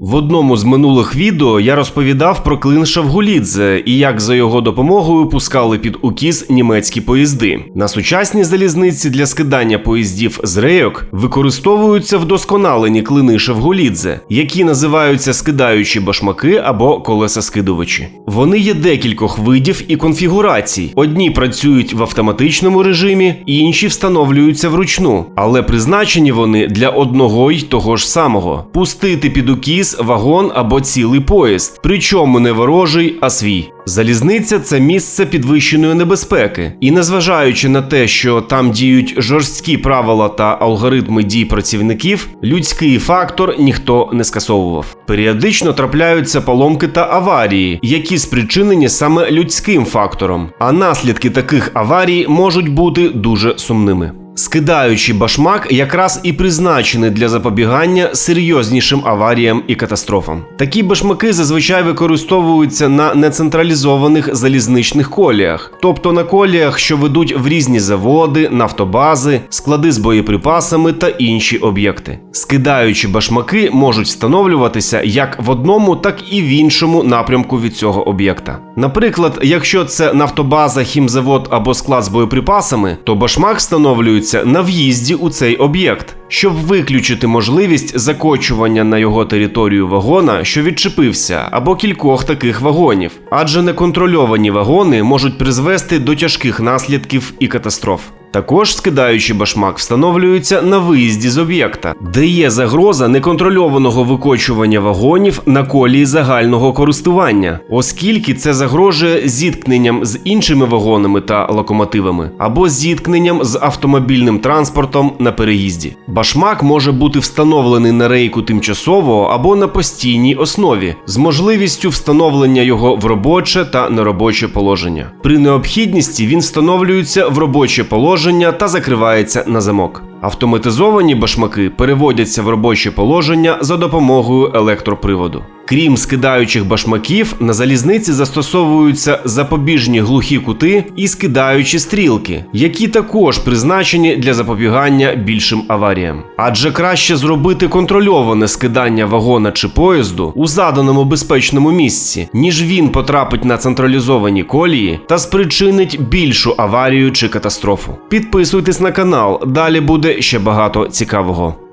В одному з минулих відео я розповідав про клин Шавгулідзе і як за його допомогою пускали під укіс німецькі поїзди. На сучасній залізниці для скидання поїздів з рейок використовуються вдосконалені клини Шавгулідзе, які називаються скидаючі башмаки або колесоскидувачі. Вони є декількох видів і конфігурацій. Одні працюють в автоматичному режимі, інші встановлюються вручну, але призначені вони для одного й того ж самого: пустити під укіс вагон або цілий поїзд, причому не ворожий, а свій. Залізниця це місце підвищеної небезпеки, і незважаючи на те, що там діють жорсткі правила та алгоритми дій працівників, людський фактор ніхто не скасовував. Періодично трапляються поломки та аварії, які спричинені саме людським фактором, а наслідки таких аварій можуть бути дуже сумними. Скидаючий башмак якраз і призначений для запобігання серйознішим аваріям і катастрофам. Такі башмаки зазвичай використовуються на нецентралізованих залізничних коліях, тобто на коліях, що ведуть в різні заводи, нафтобази, склади з боєприпасами та інші об'єкти. Скидаючі башмаки можуть встановлюватися як в одному, так і в іншому напрямку від цього об'єкта. Наприклад, якщо це нафтобаза, хімзавод або склад з боєприпасами, то башмак встановлюється на в'їзді у цей об'єкт, щоб виключити можливість закочування на його територію вагона, що відчепився, або кількох таких вагонів, адже неконтрольовані вагони можуть призвести до тяжких наслідків і катастроф. Також скидаючий башмак встановлюється на виїзді з об'єкта, де є загроза неконтрольованого викочування вагонів на колії загального користування, оскільки це загрожує зіткненням з іншими вагонами та локомотивами або зіткненням з автомобільним транспортом на переїзді. Башмак може бути встановлений на рейку тимчасово або на постійній основі з можливістю встановлення його в робоче та неробоче положення. При необхідності він встановлюється в робоче положення та закривається на замок. Автоматизовані башмаки переводяться в робоче положення за допомогою електроприводу. Крім скидаючих башмаків, на залізниці застосовуються запобіжні глухі кути і скидаючі стрілки, які також призначені для запобігання більшим аваріям. Адже краще зробити контрольоване скидання вагона чи поїзду у заданому безпечному місці, ніж він потрапить на централізовані колії та спричинить більшу аварію чи катастрофу. Підписуйтесь на канал, далі буде ще багато цікавого.